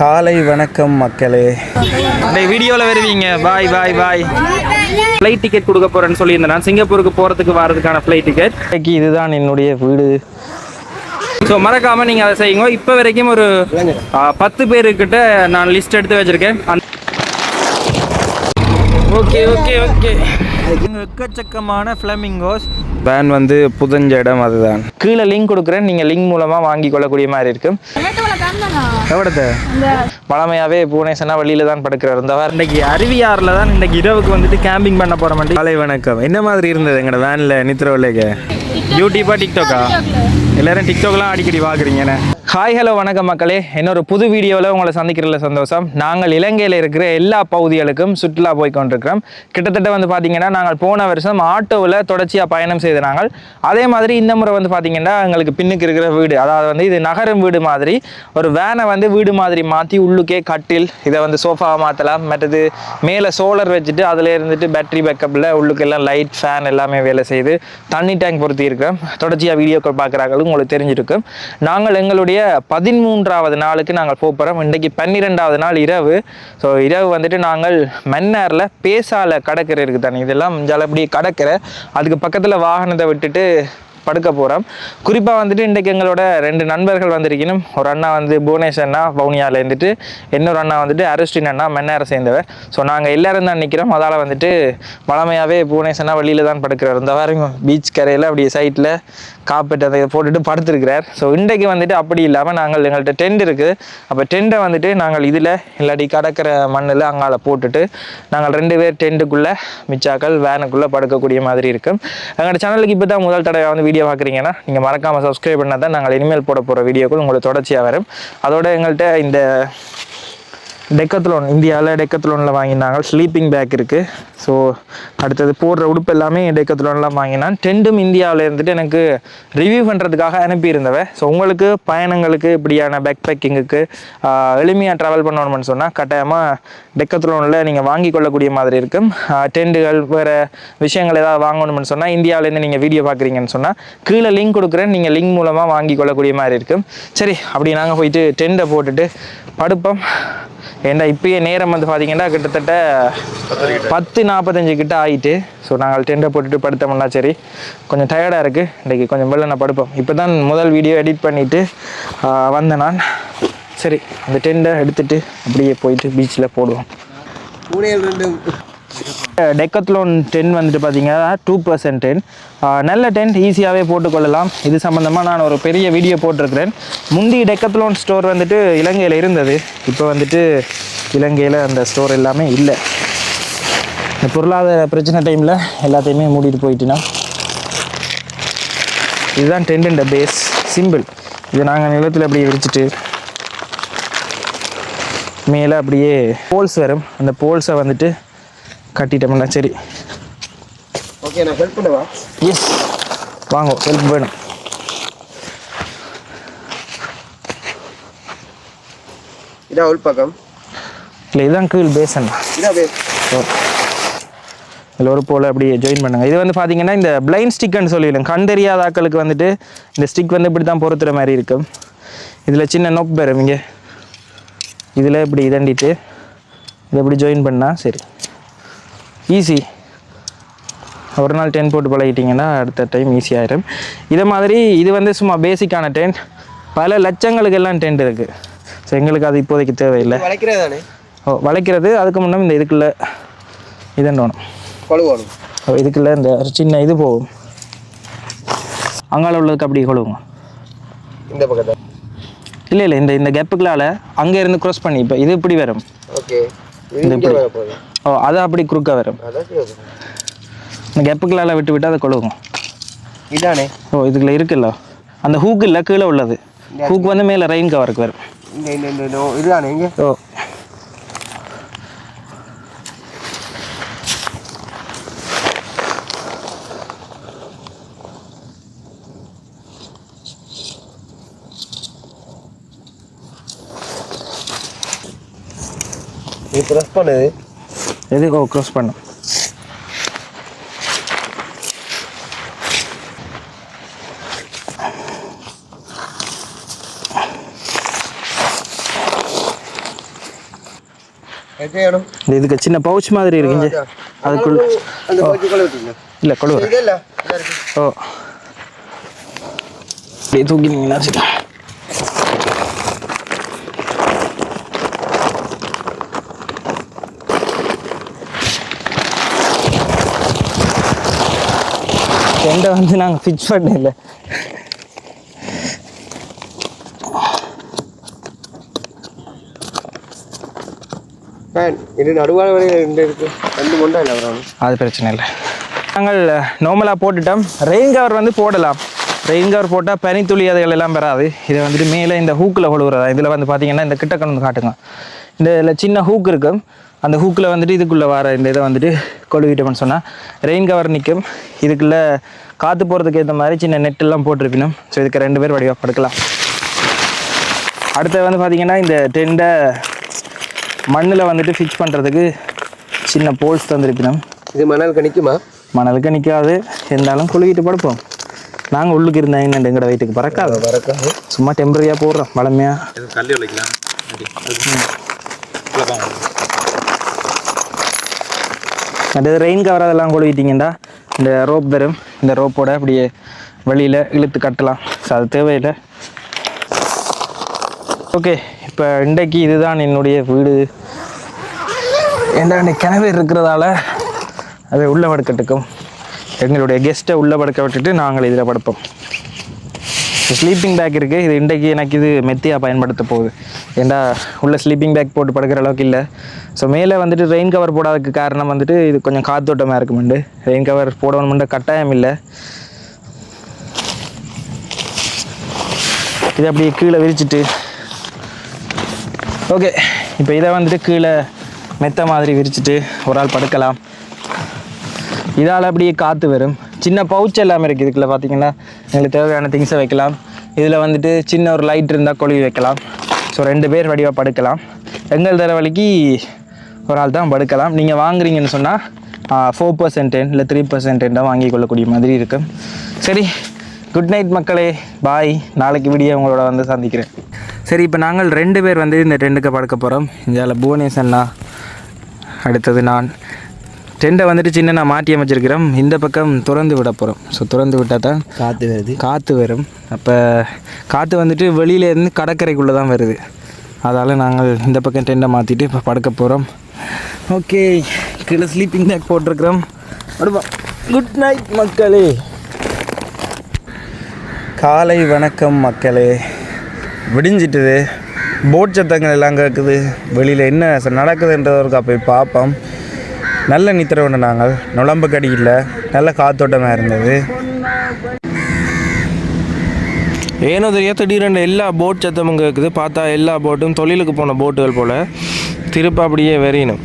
காலை வணக்கம் மக்களே. இந்த வீடியோவில் வருவீங்க. பாய் பாய் பாய். ஃப்ளைட் டிக்கெட் கொடுக்க போறேன்னு சொல்லியிருந்தேன். நான் சிங்கப்பூருக்கு போகிறதுக்கு வரதுக்கான ஃப்ளைட் டிக்கெட் இதுதான் என்னுடைய வீடு. ஸோ மறக்காம நீங்கள் அதை செய்யுங்க. இப்போ வரைக்கும் ஒரு பத்து பேருக்கிட்ட நான் லிஸ்ட் எடுத்து வச்சிருக்கேன். ஓகே ஓகே ஓகே எக்கச்சக்கமான ஃப்ளமிங்கோஸ் வேன் வந்து புதஞ்ச இடம் அதுதான். கீழே லிங்க் கொடுக்குறேன். நீங்கள் லிங்க் மூலமாக வாங்கி கொள்ளக்கூடிய மாதிரி இருக்கும் எவ்வளோத்த பழமையாவே புவனேஸ்வரனா வெளியில தான் படுக்கிறார் இந்த வாரம் இன்னைக்கு அருவியாறில் தான் இன்னைக்கு இரவுக்கு வந்துட்டு கேம்பிங் பண்ண போகிற மாதிரி. காலை வணக்கம். என்ன மாதிரி இருந்தது எங்களோட வேனில் நித்திரவில்லைங்க யூடியூபா டிக்டாக்கா எல்லாரும் டிக்டாக்லாம் அடிக்கடி பார்க்குறீங்கண்ணே ஹாய் ஹலோ வணக்கம் மக்களே. இன்னொரு புது வீடியோவில் உங்களை சந்திக்கிறதுல சந்தோஷம். நாங்கள் இலங்கையில் இருக்கிற எல்லா பகுதிகளுக்கும் சுற்றுலா போய் கொண்டிருக்கிறோம். கிட்டத்தட்ட வந்து பார்த்தீங்கன்னா நாங்கள் போன வருஷம் ஆட்டோவில் தொடர்ச்சியாக பயணம் செய்த நாங்கள். அதே மாதிரி இந்த முறை வந்து பார்த்தீங்கன்னா எங்களுக்கு பின்னுக்கு இருக்கிற வீடு அதாவது வந்து இது நகரம் வீடு மாதிரி ஒரு வேனை வந்து வீடு மாதிரி மாற்றி உள்ளுக்கே கட்டில் இதை வந்து சோஃபாவை மாற்றலாம் மற்றது மேலே சோலார் வச்சுட்டு அதில் இருந்துட்டு பேட்டரி பேக்கப்பில் உள்ளுக்கெல்லாம் லைட் ஃபேன் எல்லாமே வேலை செய்து தண்ணி டேங்க் பொருத்தி இருக்கிறோம். தொடர்ச்சியாக வீடியோக்கள் பார்க்குறாங்களும் உங்களுக்கு தெரிஞ்சிருக்கும். நாங்கள் எங்களுடைய பதிமூன்றாவது நாளுக்கு நாங்கள் போகிறோம் இன்றைக்கு பன்னிரெண்டாவது நாள் இரவு. ஸோ இரவு வந்துட்டு நாங்கள் மன்னாரில் பேசால கடற்கரை இருக்குது தானே இதெல்லாம் இஞ்சால அப்படி கடற்கரை. அதுக்கு பக்கத்தில் வாகனத்தை விட்டுட்டு படுக்க போகிறோம் குறிப்பாக வந்துட்டு இன்றைக்கு எங்களோட ரெண்டு நண்பர்கள் வந்திருக்கணும். ஒரு அண்ணா வந்து புவனேஷ் அண்ணா வவுனியாவில் இருந்துட்டு இன்னொரு அண்ணா வந்துட்டு அருஸ்டின் அண்ணா மென்னாரை சேர்ந்தவர். ஸோ நாங்கள் எல்லாரும் தான் நிற்கிறோம் அதால் வந்துட்டு வளமையாகவே புவனேஷ் அண்ணா வெளியில் தான் படுக்கிறார். இந்த வாரம் பீச் கரையில் அப்படியே சைட்டில் காப்பெட் அதை போட்டுட்டு படுத்திருக்கிறார். ஸோ இன்றைக்கு வந்துட்டு அப்படி இல்லாமல் நாங்கள் எங்கள்கிட்ட டென்ட் இருக்குது அப்போ டென்ட்டை வந்துட்டு நாங்கள் இதில் இல்லாட்டி கடற்கரை மண்ணில் அங்கால போட்டுட்டு நாங்கள் ரெண்டு பேர் டென்ட்டுக்குள்ளே மிச்சாக்கள் வேனுக்குள்ளே படுக்கக்கூடிய மாதிரி இருக்கும். எங்களோட சேனலுக்கு இப்போ தான் முதல் தடவை வந்து வீடியோ பார்க்குறீங்கன்னா நீங்கள் மறக்காமல் சப்ஸ்கிரைப் பண்ணால் தான் நாங்கள் இனிமேல் போட போகிற வீடியோக்கள் உங்களுக்கு தொடர்ச்சியாக வரும். அதோட எங்கள்கிட்ட இந்த டெக்கத்லோன் இந்தியாவில் டெக்கத்லோனில் வாங்கினாங்க ஸ்லீப்பிங் பேக் இருக்குது ஸோ அடுத்தது போடுற உடுப்பு எல்லாமே டெக்கத்லோன்லாம் வாங்கினான் டெண்டும் இந்தியாவில் இருந்துட்டு எனக்கு ரிவ்யூ பண்ணுறதுக்காக அனுப்பியிருந்தவ. ஸோ உங்களுக்கு பயணங்களுக்கு இப்படியான பேக் பேக்கிங்குக்கு எளிமையாக ட்ராவல் பண்ணணும்னு சொன்னால் கட்டாயமாக டெக்கத்லோனில் நீங்கள் வாங்கி கொள்ளக்கூடிய மாதிரி இருக்கும். டெண்டுகள் வேறு விஷயங்கள் ஏதாவது வாங்கணும்னு சொன்னால் இந்தியாவிலேருந்து நீங்கள் வீடியோ பார்க்குறீங்கன்னு சொன்னால் கீழே லிங்க் கொடுக்குறேன். நீங்கள் லிங்க் மூலமாக வாங்கி கொள்ளக்கூடிய மாதிரி இருக்கும். சரி அப்படி நாங்கள் போயிட்டு டெண்டை போட்டுட்டு படுப்போம். ஏன்டா இப்பயே நேரம் வந்து பார்த்தீங்கன்னா கிட்டத்தட்ட பத்து நாற்பத்தஞ்சு கிட்ட ஆயிட்டு. ஸோ நாங்கள் டெண்டை போட்டுட்டு படுத்தோம்னா சரி கொஞ்சம் டயர்டாக இருக்குது இன்றைக்கி கொஞ்சம் வெளில நான் படுப்போம். இப்போ தான் முதல் வீடியோ எடிட் பண்ணிவிட்டு வந்தேன் நான். சரி அந்த டெண்டை எடுத்துகிட்டு அப்படியே போயிட்டு பீச்சில் போடுவோம். டெக்கத்லோன் டென் வந்துட்டு பார்த்தீங்கன்னா டூ பர்சன்ட் டென் நல்ல டென்ட் ஈஸியாகவே போட்டுக்கொள்ளலாம். இது சம்மந்தமாக நான் ஒரு பெரிய வீடியோ போட்டிருக்கிறேன். முந்தி டெக்கத்லோன் ஸ்டோர் வந்துட்டு இலங்கையில் இருந்தது. இப்போ வந்துட்டு இலங்கையில் அந்த ஸ்டோர் எல்லாமே இல்லை. இந்த பொருளாதார பிரச்சனை டைமில் எல்லாத்தையுமே மூடிட்டு போயிட்டுனா. இதுதான் டென்ட் பேஸ் சிம்பிள் இதை நாங்கள் நிலத்தில் அப்படியே விரிச்சிட்டு மேலே அப்படியே போல்ஸ் வரும். அந்த போல்ஸை வந்துட்டு கட்டிட்டோம்னா சரி. ஓகே நான் ஹெல்ப் பண்ணவா? எஸ் வாங்க ஹெல்ப் வேணும். இதா உள் பக்கம். இல்லை இதுதான் கீழ் பேசன் இதா பே இதில் ஒரு போல் அப்படியே ஜாயின் பண்ணுங்க. இது வந்து பார்த்தீங்கன்னா இந்த பிளைண்ட் ஸ்டிக்னு சொல்லிவிடும் கண் தெரியாத ஆட்களுக்கு வந்துட்டு இந்த ஸ்டிக் வந்து இப்படி தான் பொறுத்துற மாதிரி இருக்கும். இதில் சின்ன நோப் இங்கே. இதில் இப்படி இதண்டிட்டு இதை இப்படி ஜாயின் பண்ணால் சரி. ஈஸி ஒரு நாள் டென்ட் போட்டு பழகிட்டிங்கன்னா அடுத்த டைம் ஈஸியாயிரும் இதை மாதிரி இது வந்து சும்மா பேசிக்கான டென்ட் பல லட்சங்களுக்கு எல்லாம் டென்ட் இருக்குது ஸோ எங்களுக்கு அது இப்போதைக்கு தேவையில்லை. ஓ வளைக்கிறது அதுக்கு முன்னே இந்த இதுக்குள்ள இதண்டோணும். ஓ இதுக்குள்ள இந்த ஒரு சின்ன இது போகும். அங்கால உள்ளதுக்கு அப்படி கொழுவுங்க இந்த பக்கத்தை? இல்லை இல்லை இந்த இந்த கேப்புக்களால் அங்கே இருந்து க்ராஸ் பண்ணி இப்போ இது இப்படி வரும். ஓகே இது போகுது ஓ அது அப்படி குறுக்க வரும். இந்த கேப்புக்களால் விட்டு விட்டு அதை கொழுவும். இதானே? ஓ இதுக்குள்ள இருக்குல்ல. அந்த ஹூக்கு இல்லை கீழே உள்ளது. ஹூக் வந்து மேலே ரெயின் கவருக்கு வரும். இந்த இந்த இந்த இந்த இதுதானே இங்கே? ஓ. நீ ப்ரெஸ் பண்ணுது எது ஓ க்ராஸ் பண்ணும் எட்டையாடும் இந்த இதுக்கு சின்ன பவுச் மாதிரி இருக்குங்க அதுக்குள்ள அந்த கோச்சுக்குள்ள விட்டுருங்க இல்லை கொழுவ இது இல்ல இதா இருக்கு ஓ அப்படியே தூக்கினீங்கன்னா டெண்டை வந்து நாங்கள் ஃபிக்ஸ் பண்ணல. இது நடுவான ரெண்டு இருக்கு? ரெண்டு இல்லை அது பிரச்சனை இல்லை. நாங்கள் நார்மலாக போட்டுட்டோம். ரெயின் கவர் வந்து போடலாம். ரெயின் கவர் போட்டால் பனித்துளி அதுகள் எல்லாம் பெறாது இதை வந்துட்டு மேலே இந்த ஹூக்கில் கொழுவுறதா? இதில் வந்து பார்த்தீங்கன்னா இந்த கிட்ட கொண்டு காட்டுங்க. இந்த இதில் சின்ன ஹூக் இருக்கும். அந்த ஹூக்கில் வந்துட்டு இதுக்குள்ளே வர இந்த இதை வந்துட்டு கொழுவிட்டோம்னு சொன்னால் ரெயின் கவர் நிற்கும் இதுக்குள்ளே காற்று போகிறதுக்கு ஏற்ற மாதிரி சின்ன நெட்டெல்லாம் போட்டிருப்பினும். ஸோ இதுக்கு ரெண்டு பேர் வடிவாக படுக்கலாம் அடுத்து வந்து பார்த்தீங்கன்னா இந்த டெண்டை மண்ணில் வந்துட்டு ஃபிக்ஸ் பண்ணுறதுக்கு சின்ன போல்ஸ் தந்திருப்பினோம். இது மணல் கணிக்குமா? மணலுக்கு நிற்காது இருந்தாலும் குலுக்கிட்டு படுப்போம். நாங்கள் உள்ளுக்கு இருந்தா என்ன எங்கட வயிற்றுக்கு பறக்காது. வரக்காது சும்மா டெம்பரரியாக போடுறோம் வளமையா. அது ரெயின் கவர் அதெல்லாம் கொழுவிட்டீங்கடா இந்த ரோப் தரும். இந்த ரோப்போட அப்படியே வெளியில் இழுத்து கட்டலாம். ஸோ அது தேவையில்லை. ஓகே இப்போ இன்றைக்கு இதுதான் என்னுடைய வீடு. என்ன கிணவு இருக்கிறதால அதை உள்ள படுக்கட்டுக்கும். எங்களுடைய கெஸ்ட்டை உள்ள படுக்க விட்டுட்டு நாங்கள் இதில் படுப்போம். ஸ்லீப்பிங் பேக் இருக்குது இது இன்றைக்கு எனக்கு இது மெத்தியாக பயன்படுத்த போகுது. ஏன்டா உள்ளே ஸ்லீப்பிங் பேக் போட்டு படுக்கிற அளவுக்கு இல்லை. ஸோ மேலே வந்துட்டு ரெயின் கவர் போடாததுக்கு காரணம் வந்துட்டு இது கொஞ்சம் காத்தோட்டமாக இருக்குமெண்டு. ரெயின் கவர் போடணுமென்ற கட்டாயம் இல்லை. இதை அப்படியே கீழே விரிச்சிட்டு. ஓகே இப்போ இதை வந்துட்டு கீழே மெத்த மாதிரி விரிச்சிட்டு ஒரு ஆள் படுக்கலாம். இதால் அப்படியே காற்று வரும். சின்ன பவுச் எல்லாமே இருக்குது இதுக்குள்ள பார்த்தீங்கன்னா எங்களுக்கு தேவையான திங்ஸை வைக்கலாம். இதில் வந்துட்டு சின்ன ஒரு லைட் இருந்தால் கொழுவி வைக்கலாம். ஸோ ரெண்டு பேர் வடிவாக படுக்கலாம். எங்கள் தர ஒரு ஆள் தான் படுக்கலாம். நீங்கள் வாங்குறீங்கன்னு சொன்னால் ஃபோர் பர்சன்ட் இல்லை த்ரீ பர்சன்ட் வாங்கி கொள்ளக்கூடிய மாதிரி இருக்கும் சரி குட் நைட் மக்களே. பாய் நாளைக்கு விடிய உங்களோட வந்து சந்திக்கிறேன். சரி இப்போ நாங்கள் ரெண்டு பேர் வந்து இந்த டெண்டுக்கு படுக்க போகிறோம் இந்தியாவில் புவனேஷ் அடுத்தது நான். டெண்டை வந்துட்டு சின்ன நான் மாட்டி அமைச்சிருக்கிறோம் இந்த பக்கம் திறந்து விட போகிறோம் ஸோ திறந்து விட்டால் தான் காத்து வருது. காற்று வரும். அப்போ காற்று வந்துட்டு வெளியிலேருந்து கடற்கரைக்குள்ளே தான் வருது. அதால் நாங்கள் இந்த பக்கம் டெண்டை மாற்றிட்டு இப்போ படுக்க போகிறோம் ஓகே கீழே ஸ்லீப்பிங் பேக் போட்டிருக்கிறோம். அடுப்பா குட் நைட் மக்களே. காலை வணக்கம் மக்களே. விடிஞ்சிட்டுது. போட் சத்தங்கள் எல்லாம் கேட்குது வெளியில் என்ன நடக்குதுன்றதற்கு போய் பார்ப்போம். நல்ல நித்திரவுண்டு நாங்கள். நுழம்பு கடி இல்லை. நல்ல காத்தோட்டமாக இருந்தது. ஏனோ தெரியா திடீரென்று எல்லா போட் சத்தமும் கேட்குது பார்த்தா எல்லா போட்டும் தொழிலுக்கு போன போட்டுகள் போல் திருப்ப அப்படியே வெறியணும்.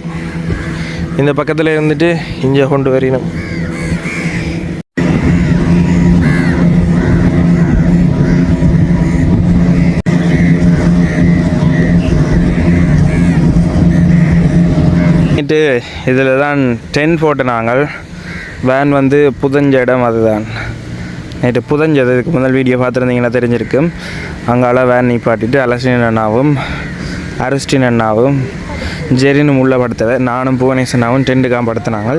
இந்த பக்கத்தில் இருந்துட்டு இங்கே கொண்டு வெறியணும். இதில் தான் டென் போட்டு நாங்கள் வேன் வந்து புதஞ்ச இடம் அதுதான். நேற்று புதஞ்சது. இதுக்கு முதல் வீடியோ பார்த்துருந்தீங்கன்னா தெரிஞ்சிருக்கும். அங்கால வேன் நிப்பாட்டிட்டு அலசின் அண்ணாவும் அரிஸ்டின் அண்ணாவும் ஜெரினும் உள்ளே படுத்தவை நானும் புவனேசனாவும் டென்ட்டுக்காக படுத்தினாங்க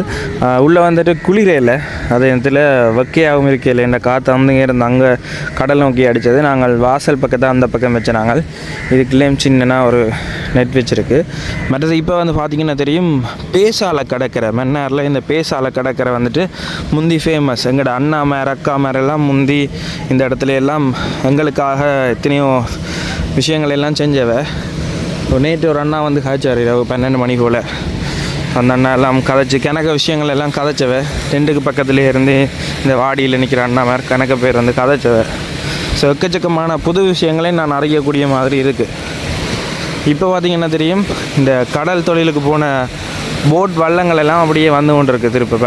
உள்ளே வந்துட்டு குளிரே இல்லை. அதே நேரத்தில் வெக்கையாகவும் இருக்கையில் என்ன காற்று அந்தங்க இருந்து அங்கே கடல் நோக்கி அடித்தது நாங்கள் வாசல் பக்கத்தை அந்த பக்கம் வச்ச நாங்கள் இதுக்குள்ளேயும் சின்னனா ஒரு நெட் வச்சிருக்கு. மற்றது இப்போ வந்து பார்த்திங்கன்னா தெரியும் பேசால கடற்கரை. மன்னாரில் இந்த பேசால கடற்கரை வந்துட்டு முந்தி ஃபேமஸ் எங்களோட அண்ணா மேர் அக்கா மேரெல்லாம் முந்தி இந்த இடத்துல எல்லாம் எங்களுக்காக எத்தனையோ விஷயங்கள் எல்லாம் செஞ்சவ. இப்போ நேற்று ஒரு அண்ணா வந்து காய்ச்சார் இரவு பன்னெண்டு மணி போல். அந்த அண்ணா எல்லாம் கதைச்சு கணக்க விஷயங்கள் எல்லாம் கதைச்சவ. டென்ட்டுக்கு பக்கத்துலேயே இருந்து இந்த வாடியில் நிற்கிற அண்ணா மாதிரி கணக்க பேர் வந்து கதைச்சவ. ஸோ எக்கச்சக்கமான புது விஷயங்களை நான் அறியக்கூடிய மாதிரி இருக்குது இப்போ பார்த்திங்கன்னா தெரியும்? இந்த கடல் தொழிலுக்கு போன போட் வள்ளங்கள் எல்லாம் அப்படியே வந்து கொண்டு இருக்குது திருப்பி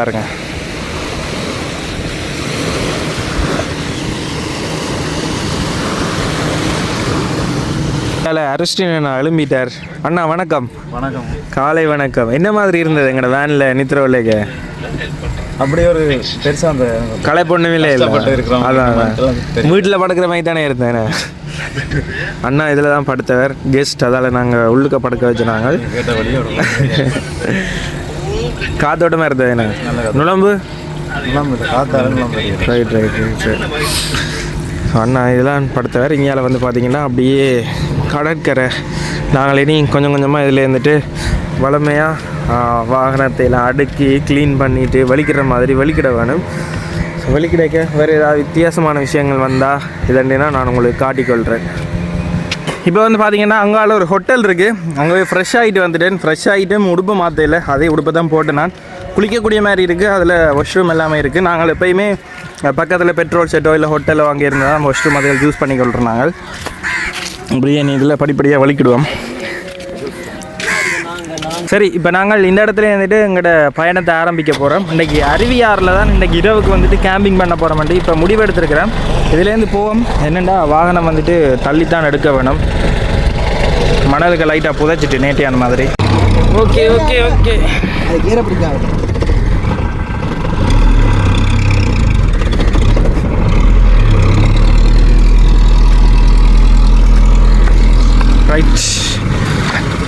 பாருங்க அரிஸ்டின் அண்ணா எழும்பிட்டார். அண்ணா வணக்கம். வணக்கம். காலை வணக்கம். என்ன மாதிரி இருந்தது எங்களோட வேனில் நித்திரவில்லைக்கு அப்படியே ஒரு பெருசா அந்த கலை பொண்ணுமே இல்லை. அதான். வீட்டில் படுக்கிற மாதிரி தானே இருந்தேன் அண்ணா இதில் தான் படுத்தவர் கெஸ்ட் அதால் நாங்கள் உள்ளுக்க படுக்க கேட்ட வழியோட காத்தோட்டமாக இருந்தது என்ன? நுழம்பு? ரைட் ரைட் ரைட் அண்ணா இதெல்லாம் படத்தை வேறு இங்கேயால் வந்து பார்த்திங்கன்னா அப்படியே கடற்கரை. நாங்கள் இனி கொஞ்சம் கொஞ்சமாக இதில் இருந்துட்டு வளமையாக வாகனத்தை எல்லாம் அடுக்கி க்ளீன் பண்ணிவிட்டு வலிக்கிற மாதிரி வலிக்கிட வேணும். ஸோ வலிக்கிடைக்க வேறு ஏதாவது வித்தியாசமான விஷயங்கள் வந்தால் இதண்டினா நான் உங்களுக்கு காட்டிக்கொள்கிறேன் இப்போ வந்து பார்த்தீங்கன்னா அங்கால ஒரு ஹோட்டல் இருக்குது அங்கே போய் ஃப்ரெஷ் ஆகிட்டு வந்துட்டேன். ஃப்ரெஷ் ஆகிட்டு உடுப்பு மாற்றையில் அதே உடுப்பை தான் போட்டேன் நான். குளிக்கக்கூடிய மாதிரி இருக்குது அதில் வாஷ்ரூம் எல்லாமே இருக்குது நாங்கள் எப்பயுமே பக்கத்தில் பெட்ரோல் செட்டோ இல்லை ஹோட்டலோ அங்கே இருந்தால் தான் வாஷ்ரூம் அதில் யூஸ் பண்ணிக்கொள்கிறோம் நாங்கள் பிரியாணி இதில் படிப்படியாக வலிக்கிடுவோம். சரி இப்போ நாங்கள் இந்த இடத்துல வந்துட்டு எங்களோட பயணத்தை ஆரம்பிக்க போகிறோம் இன்றைக்கி அருவியாறில் தான் இன்றைக்கி இரவுக்கு வந்துட்டு கேம்பிங் பண்ண போகிறோம்ட்டு இப்போ முடிவெடுத்திருக்கிறேன் இதுலேருந்து போவோம். என்னென்னா வாகனம் வந்துட்டு தள்ளித்தான் எடுக்க வேணும். மணலுக்கு லைட்டாக புதைச்சிட்டு நேட்டியான மாதிரி. ஓகே ஓகே ஓகே அது கீரை பிடிக்காது ரைட்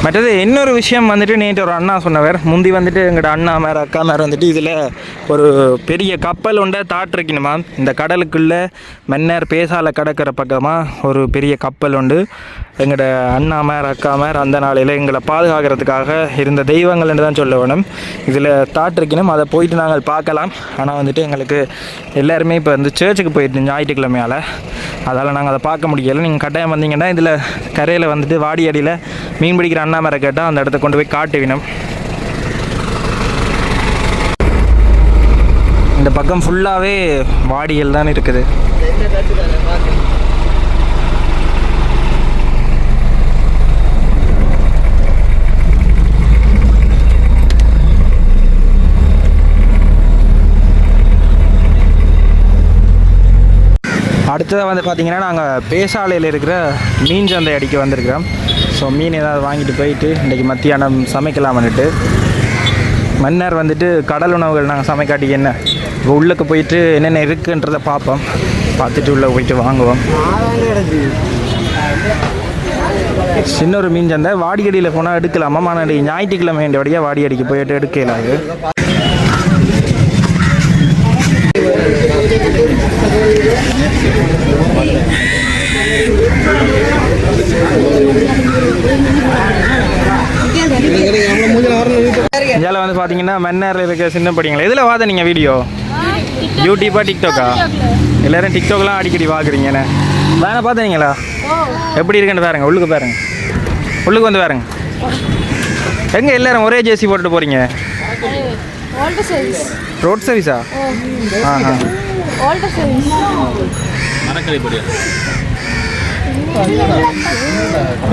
மற்றது இன்னொரு விஷயம் வந்துட்டு நேற்று ஒரு அண்ணா சொன்னவர் முந்தி வந்துட்டு எங்களோட அண்ணா மேர் அக்கா மேர் வந்துட்டு இதில் ஒரு பெரிய கப்பல் உண்டை தாட்டிருக்கணுமா இந்த கடலுக்குள்ளே மன்னர் பேசால கடற்கிற பக்கமாக ஒரு பெரிய கப்பல் உண்டு. எங்களோட அண்ணா மேர் அக்கா மேர் அந்த நாளையில் எங்களை பாதுகாக்கிறதுக்காக இருந்த தெய்வங்கள் என்று தான் சொல்ல வேணும். இதில் தாட்டிருக்கணும் அதை போயிட்டு நாங்கள் பார்க்கலாம். ஆனால் வந்துட்டு எங்களுக்கு எல்லாருமே இப்போ வந்து சர்ச்சுக்கு போயிட்டு ஞாயிற்றுக்கிழமையால். அதால் நாங்கள் அதை பார்க்க முடியலை. நீங்கள் கட்டாயம் வந்தீங்கன்னா இதில் கரையில் வந்துட்டு வாடி அடியில் மீன் பிடிக்கிற அண்ணா கேட்டால் அந்த இடத்த கொண்டு போய் காட்டுவினம் இந்த பக்கம் ஃபுல்லாகவே வாடிகள் தான் இருக்குது. அடுத்ததாக வந்து பார்த்தீங்கன்னா நாங்கள் பேசாலையில் இருக்கிற மீன் சந்தை அடிக்க வந்திருக்கிறோம். ஸோ மீன் ஏதாவது வாங்கிட்டு போயிட்டு இன்றைக்கி மத்தியானம் சமைக்கலாம்னுட்டு. மன்னர் வந்துட்டு கடல் உணவுகள் நாங்கள் சமைக்காட்டி என்ன? இப்போ உள்ளுக்கு போயிட்டு என்னென்ன இருக்குன்றதை பார்ப்போம். பார்த்துட்டு உள்ளே போயிட்டு வாங்குவோம். சின்ன ஒரு மீன் சந்தை. வாடியடியில் போனால் எடுக்கலாமா? ஆனால் ஞாயிற்றுக்கிழமை வேண்டிய வாடி அடிக்க போயிட்டு எடுக்கலாம் அது. இதில் வந்து பார்த்தீங்கன்னா மன்னாரில் இருக்க சின்ன படிங்களா இதில் வாத நீங்கள் வீடியோ யூடியூப்பா டிக்டாக்கா எல்லாரும் டிக்டாக்லாம் அடிக்கடி பார்க்குறீங்கண்ணே வேணா பார்த்தீங்களா எப்படி இருக்குன்னு பாருங்க உள்ளுக்கு பாருங்க. உள்ளுக்கு வந்து பாருங்க. எங்கே எல்லாரும் ஒரே ஜேசி போட்டுட்டு போகிறீங்க ரோட் சர்வீஸா ஆ? ஆ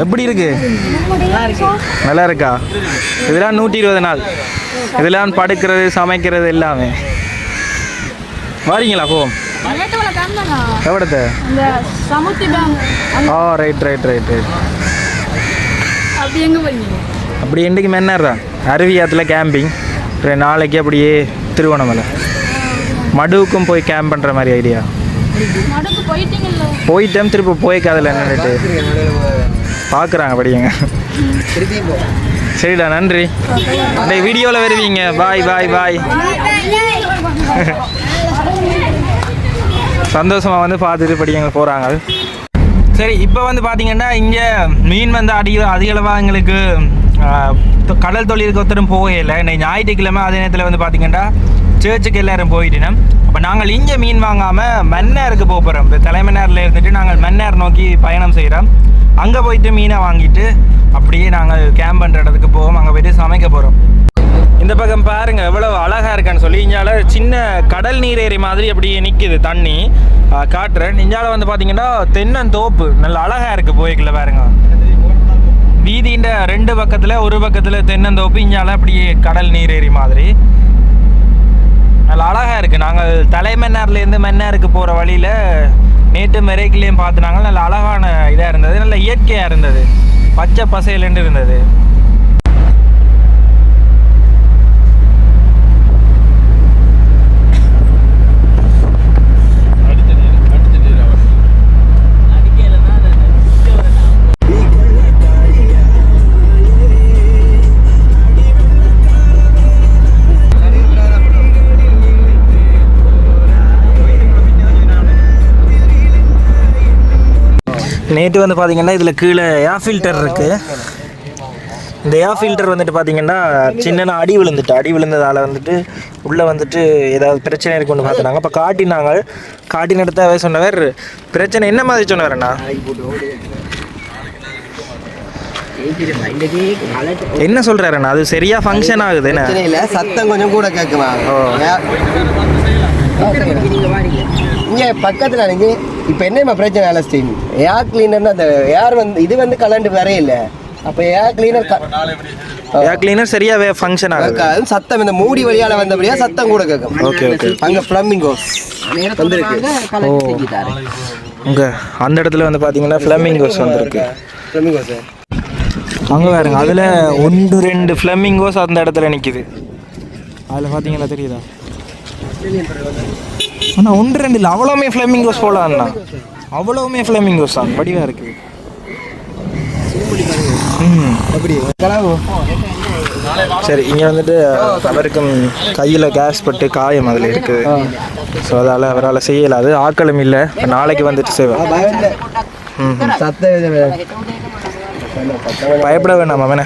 எப்படி இருக்கு? நல்லா இருக்கா இதெல்லாம் நூற்றி இருபது நாள். இதெல்லாம் படுக்கிறது சமைக்கிறது எல்லாமே. வாரீங்களா போவோம் நேட்டோல எவ்வளோத்த ஓ ரைட் ரைட் ரைட் ரைட் அப்படி எங்க போறீங்க இன்றைக்கு தான் அருவியாத்தில் கேம்பிங் நாளைக்கு அப்படியே திருவண்ணாமலை. மடுவுக்கும் போய் கேம்ப் பண்ணுற மாதிரி ஐடியா போயிட்டேன் திரும்ப போய்க்காதில் நின்றுட்டு. பார்க்குறாங்க படிங்க. சரிடா நன்றி. இந்த வீடியோவில் வருவீங்க. பாய் பாய் பாய். சந்தோஷமாக வந்து பார்த்துட்டு படிங்க போகிறாங்க சரி இப்போ வந்து பார்த்தீங்கன்னா இங்கே மீன் வந்து அதிக அதிகளவாக எங்களுக்கு கடல் தொழிலுக்கு ஒருத்தரும் போகலை இன்னைக்கு ஞாயிற்றுக்கிழமை அதே நேரத்தில் வந்து பார்த்தீங்கன்னா சர்ச்சுக்கு எல்லாரும் போயிட்டோம் அப்போ நாங்கள் இங்கே மீன் வாங்காமல் மன்னாருக்கு போக போகிறோம் இப்போ தலைமன்னாரில் இருந்துட்டு நாங்கள் மன்னார் நோக்கி பயணம் செய்கிறோம் அங்கே போயிட்டு மீனை வாங்கிட்டு அப்படியே நாங்கள் கேம்ப் பண்ணுற இடத்துக்கு போவோம். அங்கே போயிட்டு சமைக்க போகிறோம் இந்த பக்கம் பாருங்க எவ்வளோ அழகாக இருக்கான்னு சொல்லி இஞ்சால சின்ன கடல் நீரேறி மாதிரி அப்படியே நிற்குது தண்ணி. காட்டுறேன் இஞ்சால வந்து பாத்தீங்கன்னா தென்னந்தோப்பு நல்ல அழகாக இருக்குது போய்க்குள்ள பாருங்க. வீதியின் ரெண்டு பக்கத்தில் ஒரு பக்கத்தில் தென்னந்தோப்பு இஞ்சால அப்படியே கடல் நீரேறி மாதிரி. நல்ல அழகாக இருக்குது நாங்கள் தலைமன்னார்லேருந்து மன்னாருக்கு போகிற வழியில் நேற்று மெரைக்கிலையும் பார்த்துனாங்க நல்ல அழகான இதாக இருந்தது. நல்ல இயற்கையாக இருந்தது. பச்சை பசையிலேருந்து இருந்தது. நேற்று வந்து பார்த்தீங்கன்னா இதில் கீழே ஏர் ஃபில்டர் இருக்குது இந்த ஏர் ஃபில்டர் வந்துட்டு பார்த்தீங்கன்னா சின்ன அடி விழுந்துட்டு அடி விழுந்ததால் வந்துட்டு உள்ளே வந்துட்டு ஏதாவது பிரச்சனை இருக்குன்னு பார்த்துனாங்க அப்போ காட்டினாங்க. காட்டின இடத்த அவர் சொன்னவர் பிரச்சனை என்ன மாதிரி சொன்னவர்ண்ணா என்ன சொல்கிறாருண்ணா அது சரியாக ஃபங்க்ஷன் ஆகுது சத்தம் கொஞ்சம் கூட கேட்குமா இங்கே பக்கத்தில் நீங்க இப்போ என்ன பிரச்சனை அலஸ்டின் ஏர் கிளீனர் அந்த ஏர் வந்து இது வந்து கலண்டு வரையில அப்போ ஏர் கிளீனர் ஏர் கிளீனர் சரியாக ஃபங்க்ஷன் ஆகுது. சத்தம் இந்த மூடி வழியால வந்தபடியா சத்தம் கூட கேட்கும் ஓகே ஓகே அங்க பிளம்பிங்கோ வந்திருக்கு. இங்கே அந்த இடத்துல வந்து பார்த்தீங்கன்னா ஃப்ளமிங்கோஸ் வந்திருக்கு. பிளம்பிங்கோ சார் அங்கே பாருங்க அதில் ஒன்று ரெண்டு ஃப்ளமிங்கோஸ் அந்த இடத்துல நிற்கிது அதில் பார்த்தீங்களா தெரியுதா? அண்ணா ஒன்று ரெண்டு இல்லை. அவ்வளோவுமே ஃப்ளமிங்கோஸ் போல அண்ணா. அவ்வளவுமே ஃப்ளமிங்கோஸ் தான். வடிவாக இருக்குது சரி இங்கே வந்துட்டு அவருக்கும் கையில் கேஸ் பட்டு காயம் அதில் இருக்குது. ஸோ அதால் அவரால் செய்யலாது ஆக்களும் இல்லை. நாளைக்கு வந்துட்டு செய்வேன் பயப்பட வேண்டாம் அவனை.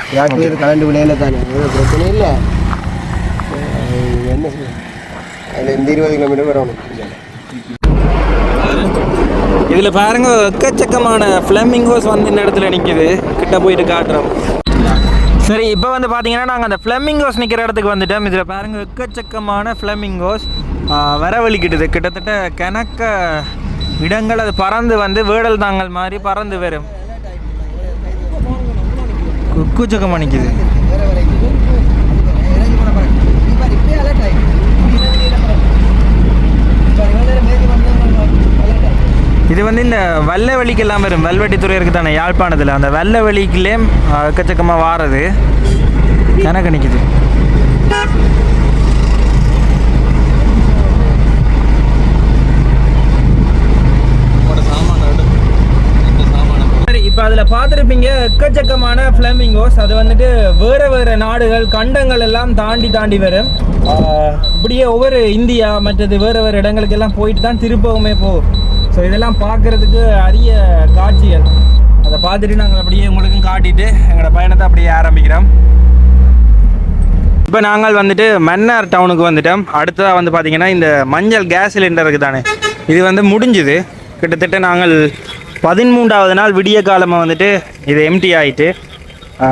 கலண்டு விளையில தானே. பிரச்சனை இல்லை. என்ன இந்த இருபது கிலோமீட்டர் வரணும் இதில் பாருங்க எக்கச்சக்கமான ஃப்ளமிங்கோஸ் வந்து இந்த இடத்துல நிற்கிது கிட்ட போயிட்டு காட்டுறோம். சரி இப்போ வந்து பார்த்தீங்கன்னா நாங்கள் அந்த ஃப்ளமிங்கோஸ் நிற்கிற இடத்துக்கு வந்துட்டோம். இதில் பாருங்க எக்கச்சக்கமான ஃப்ளமிங்கோஸ் வரவழிக்கிட்டுது. கிட்டத்தட்ட கணக்க இடங்கள் அது பறந்து வந்து வேடல் தாங்கல் மாதிரி பறந்து வரும். எக்கச்சக்கமாக நிற்கிது இது வந்து இந்த வெள்ளை வெளிக்கெல்லாம் வரும். வெல்வெட்டித்துறை இருக்குது தானே யாழ்ப்பாணத்தில். அந்த வெள்ளை வெளிக்குள்ளே எக்கச்சக்கமாக வாரது. கணக்கு நிற்கிது இப்போ அதில் பார்த்துருப்பீங்க எக்கச்சக்கமான ஃப்ளமிங்கோஸ் அது வந்துட்டு வேறு வேறு நாடுகள் கண்டங்கள் எல்லாம் தாண்டி தாண்டி வரும். இப்படியே ஒவ்வொரு இந்தியா மற்றது வேறு வேறு இடங்களுக்கெல்லாம் போயிட்டு தான் திருப்பவுமே போகும். ஸோ இதெல்லாம் பார்க்குறதுக்கு அரிய காட்சிகள் அதை. பார்த்துட்டு நாங்கள் அப்படியே உங்களுக்கும் காட்டிட்டு எங்களோட பயணத்தை அப்படியே ஆரம்பிக்கிறோம். இப்போ நாங்கள் வந்துட்டு மன்னார் டவுனுக்கு வந்துட்டோம். அடுத்ததாக வந்து பார்த்தீங்கன்னா இந்த மஞ்சள் கேஸ் சிலிண்டர் இருக்குது தானே இது வந்து முடிஞ்சுது. கிட்டத்தட்ட நாங்கள் பதிமூன்றாவது நாள் விடிய காலமாக வந்துட்டு இது எம்டி ஆகிட்டு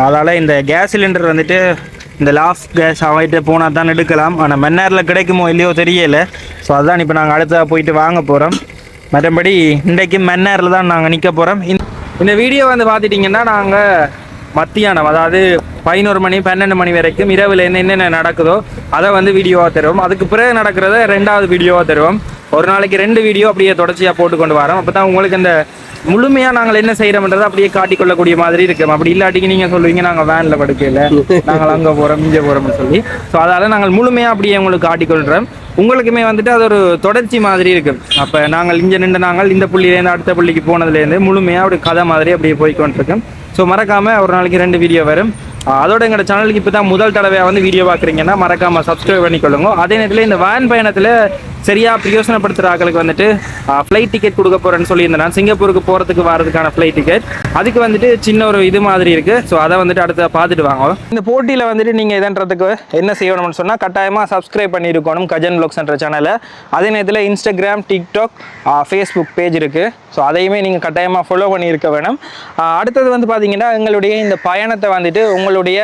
அதால் இந்த கேஸ் சிலிண்டர் வந்துட்டு இந்த லாஃப் கேஸ் ஆகிட்டு போனால் தான் எடுக்கலாம். ஆனால் மன்னாரில் கிடைக்குமோ இல்லையோ தெரியலை. ஸோ அதுதான் இப்போ நாங்கள் அடுத்ததாக போயிட்டு வாங்க போகிறோம் மற்றபடி இன்றைக்கு மன்னாரில் தான் நாங்கள் நிற்க போகிறோம் இந்த வீடியோ வந்து பார்த்துட்டிங்கன்னா நாங்கள் மத்தியானம் அதாவது பதினோரு மணி பன்னெண்டு மணி வரைக்கும் இரவில் என்னென்ன நடக்குதோ அதை வந்து வீடியோவாக தருவோம். அதுக்கு பிறகு நடக்கிறத ரெண்டாவது வீடியோவாக தருவோம். ஒரு நாளைக்கு ரெண்டு வீடியோ அப்படியே தொடர்ச்சியாக போட்டு கொண்டு வரோம். அப்போ தான் உங்களுக்கு இந்த முழுமையாக நாங்கள் என்ன செய்கிறோம்ன்றதை அப்படியே காட்டிக்கொள்ளக்கூடிய மாதிரி இருக்கும் அப்படி இல்லாட்டிக்கு நீங்கள் சொல்லுவீங்க நாங்கள் வேனில் படுக்கையில் நாங்கள் அங்கே போகிறோம் இங்கே போகிறோம்னு சொல்லி. ஸோ அதால் நாங்கள் முழுமையாக அப்படியே உங்களுக்கு காட்டிக்கொள்கிறோம் உங்களுக்குமே வந்துட்டு அது ஒரு தொடர்ச்சி மாதிரி இருக்கும் அப்போ நாங்கள் இங்கே நின்று நாங்கள் இந்த புள்ளியிலேருந்து அடுத்த புள்ளிக்கு போனதுலேருந்து முழுமையாக ஒரு கதை மாதிரி அப்படியே போய்க்கொண்டிருக்கோம். ஸோ மறக்காமல் ஒரு நாளைக்கு ரெண்டு வீடியோ வரும். அதோட எங்களோட சேனலுக்கு இப்போ தான் முதல் தடவையாக வந்து வீடியோ பார்க்குறீங்கன்னா மறக்காமல் சப்ஸ்கிரைப் பண்ணிக்கொள்ளுங்க. அதே நேரத்தில் இந்த வேன் பயணத்தில் சரியாக பிரயோசனப்படுத்துகிற ஆட்களுக்கு வந்துட்டு ஃப்ளைட் டிக்கெட் கொடுக்க போகிறேன்னு சொல்லியிருந்தேன் நான். சிங்கப்பூருக்கு போகிறதுக்கு வரதுக்கான ஃப்ளைட் டிக்கெட் அதுக்கு வந்துட்டு சின்ன ஒரு இது மாதிரி இருக்குது ஸோ அதை வந்துட்டு அடுத்த பார்த்துட்டு வாங்க. இந்த போட்டியில் வந்துட்டு நீங்கள் இதன்றதுக்கு என்ன செய்யணும்னு சொன்னால் கட்டாயமாக சப்ஸ்கிரைப் பண்ணியிருக்கணும் கஜன் ப்ளாக்ஸ்ன்ற சேனலை அதே நேரத்தில் இன்ஸ்டாகிராம் டிக்டாக் ஃபேஸ்புக் பேஜ் இருக்குது ஸோ அதையுமே நீங்கள் கட்டாயமாக ஃபாலோ பண்ணியிருக்க வேணும். அடுத்தது வந்து பார்த்தீங்கன்னா எங்களுடைய இந்த பயணத்தை வந்துட்டு உங்களுடைய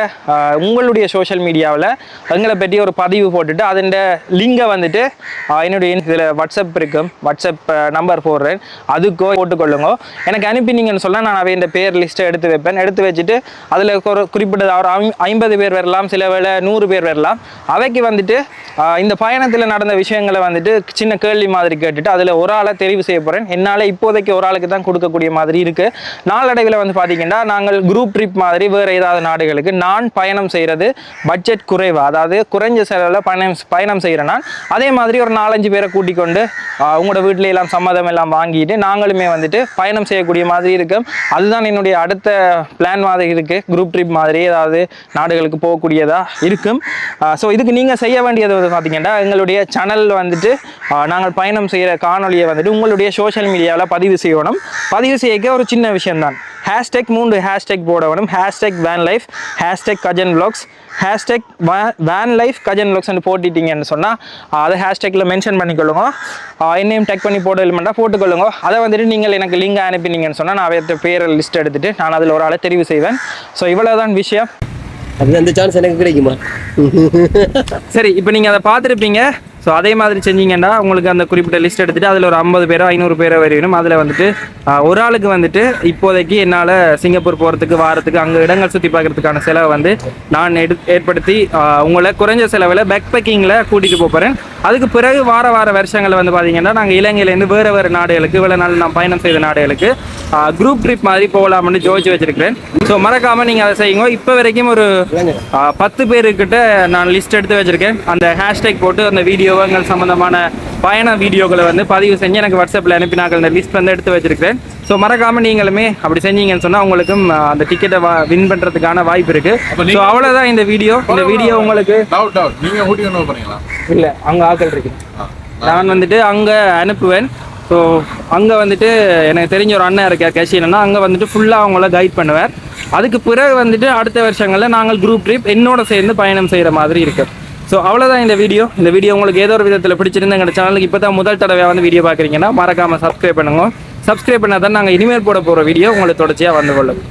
உங்களுடைய சோஷியல் மீடியாவில் எங்களை பற்றி ஒரு பதிவு போட்டுட்டு அதன் லிங்கை வந்துட்டு என்னுடைய இதில் வாட்ஸ்அப் இருக்கும் வாட்ஸ்அப் நம்பர் போடுறேன். அதுக்கோ போட்டுக்கொள்ளுங்க. எனக்கு அனுப்பினீங்கன்னு சொன்னால் நான் அவை இந்த பேர் லிஸ்ட்டை எடுத்து வைப்பேன். எடுத்து வச்சுட்டு அதில் ஒரு குறிப்பிட்டது ஒரு ஐம்பது பேர் வரலாம் சில வேளை நூறு பேர் வரலாம். அவைக்கு வந்துட்டு இந்த பயணத்தில் நடந்த விஷயங்களை வந்துட்டு சின்ன கேள்வி மாதிரி கேட்டுட்டு அதில் ஒரு ஆளை தெரிவு செய்ய போகிறேன் என்னால் இப்போதைக்கு ஒரு ஆளுக்கு தான் கொடுக்கக்கூடிய மாதிரி இருக்குது நாளடைவில் வந்து பார்த்தீங்கன்னா நாங்கள் குரூப் ட்ரிப் மாதிரி வேறு ஏதாவது நாடுகள் நாடுகளுக்கு நான் பயணம் செய்கிறது பட்ஜெட் குறைவு. அதாவது குறைஞ்ச செலவில் பயணம் பயணம் செய்கிறேன் நான். அதே மாதிரி ஒரு நாலஞ்சு பேரை கூட்டிக் கொண்டு உங்களோட வீட்டில எல்லாம் சம்மதம் எல்லாம் வாங்கிட்டு நாங்களுமே வந்துட்டு பயணம் செய்யக்கூடிய மாதிரி இருக்கும். அதுதான் என்னுடைய அடுத்த பிளான் மாதிரி இருக்குது குரூப் ட்ரிப் மாதிரி ஏதாவது நாடுகளுக்கு போகக்கூடியதாக இருக்கும். ஸோ இதுக்கு நீங்கள் செய்ய வேண்டியது வந்து பார்த்தீங்கன்னா எங்களுடைய சேனல் வந்துட்டு நாங்கள் பயணம் செய்கிற காணொலியை வந்துட்டு உங்களுடைய சோஷியல் மீடியாவில் பதிவு செய்யணும். பதிவு செய்ய ஒரு சின்ன விஷயம்தான். ஹேஷ்டேக் மூன்று ஹேஷ்டேக் போட வேணும் hashtag van life hashtag Gajan vlogs hashtag van life Gajan vlogsன்னு போட்டுட்டீங்கன்னு சொன்னால் அதை ஹேஷ்டேக்கில் மென்ஷன் பண்ணிக்கொள்ளுங்க. என்னையும் டெக் பண்ணி போட்டு இல்லைமெண்டா போட்டுக்கொள்ளுங்க. அதை வந்துட்டு நீங்கள் எனக்கு லிங்க் அனுப்பினீங்கன்னு சொன்னால் நான் அவர்கிட்ட பேரை லிஸ்ட் எடுத்துட்டு நான் அதில் ஒரு ஆளை தெரிவு செய்வேன். ஸோ இவ்வளோதான் விஷயம். அந்த சான்ஸ் எனக்கு கிடைக்குமா? சரி இப்போ நீங்கள் அதை பார்த்துருப்பீங்க. ஸோ அதே மாதிரி செஞ்சீங்கன்னா உங்களுக்கு அந்த குறிப்பிட்ட லிஸ்ட் எடுத்துகிட்டு அதில் ஒரு ஐம்பது பேரோ ஐநூறு பேரோ வரையும் அதில் வந்துட்டு ஒரு ஆளுக்கு வந்துட்டு இப்போதைக்கு என்னால் சிங்கப்பூர் போகிறதுக்கு வாரத்துக்கு அங்கே இடங்கள் சுற்றி பார்க்கறதுக்கான செலவை வந்து நான் எடு ஏற்படுத்தி உங்களை குறைஞ்ச செலவில் பேக் பேக்கிங்கில் கூட்டிகிட்டு போகிறேன் அதுக்கு பிறகு வார வார வருஷங்களில் வந்து பார்த்தீங்கன்னா நாங்கள் இலங்கையிலேருந்து வேறு வேறு நாடுகளுக்கு இவ்வளோ நாள் நான் பயணம் செய்த நாடுகளுக்கு குரூப் ட்ரிப் மாதிரி போகலாம்னு ஜோதிச்சு வச்சுருக்கிறேன். ஸோ மறக்காமல் நீங்கள் அதை செய்யுங்க. இப்போ வரைக்கும் ஒரு பத்து பேருக்கிட்ட நான் லிஸ்ட் எடுத்து வச்சுருக்கேன். அந்த ஹேஷ்டேக் போட்டு அந்த வீடியோ வீடியோங்கள் சம்பந்தமான பயண வீடியோக்களை வந்து பதிவு செஞ்சு எனக்கு வாட்ஸ்அப்பில் அனுப்பினாக்கள் அந்த லிஸ்ட் வந்து எடுத்து வச்சிருக்கேன் ஸோ மறக்காம நீங்களுமே அப்படி செஞ்சீங்கன்னு சொன்னால் உங்களுக்கும் அந்த டிக்கெட்டை வின் பண்ணுறதுக்கான வாய்ப்பு இருக்கு. ஸோ அவ்வளோதான் இந்த வீடியோ இந்த வீடியோ உங்களுக்கு இல்லை அங்கே ஆட்கள் இருக்கு. நான் வந்துட்டு அங்கே அனுப்புவேன். ஸோ அங்கே வந்துட்டு எனக்கு தெரிஞ்ச ஒரு அண்ணன் இருக்கார் கேஷியனா அங்கே வந்துட்டு ஃபுல்லாக அவங்கள கைட் பண்ணுவார். அதுக்கு பிறகு வந்துட்டு அடுத்த வருஷங்களில் நாங்கள் குரூப் ட்ரிப் என்னோட சேர்ந்து பயணம் செய்கிற மாதிரி இருக்கு. ஸோ அவ்வளோதான் இந்த வீடியோ இந்த வீடியோ உங்களுக்கு ஏதோ ஒரு விதத்தில் பிடிச்சிருந்து எங்கள் சேனலுக்கு இப்போ தான் முதல் தடவையாக வந்து வீடியோ பார்க்குறீங்கன்னா மறக்காமல் சப்ஸ்கிரைப் பண்ணுங்க. சப்ஸ்கிரைப் பண்ணால் தான் நாங்கள் இனிமேல் போட போகிற வீடியோ உங்களுக்கு தொடர்ச்சியாக வந்து கொள்ளும்.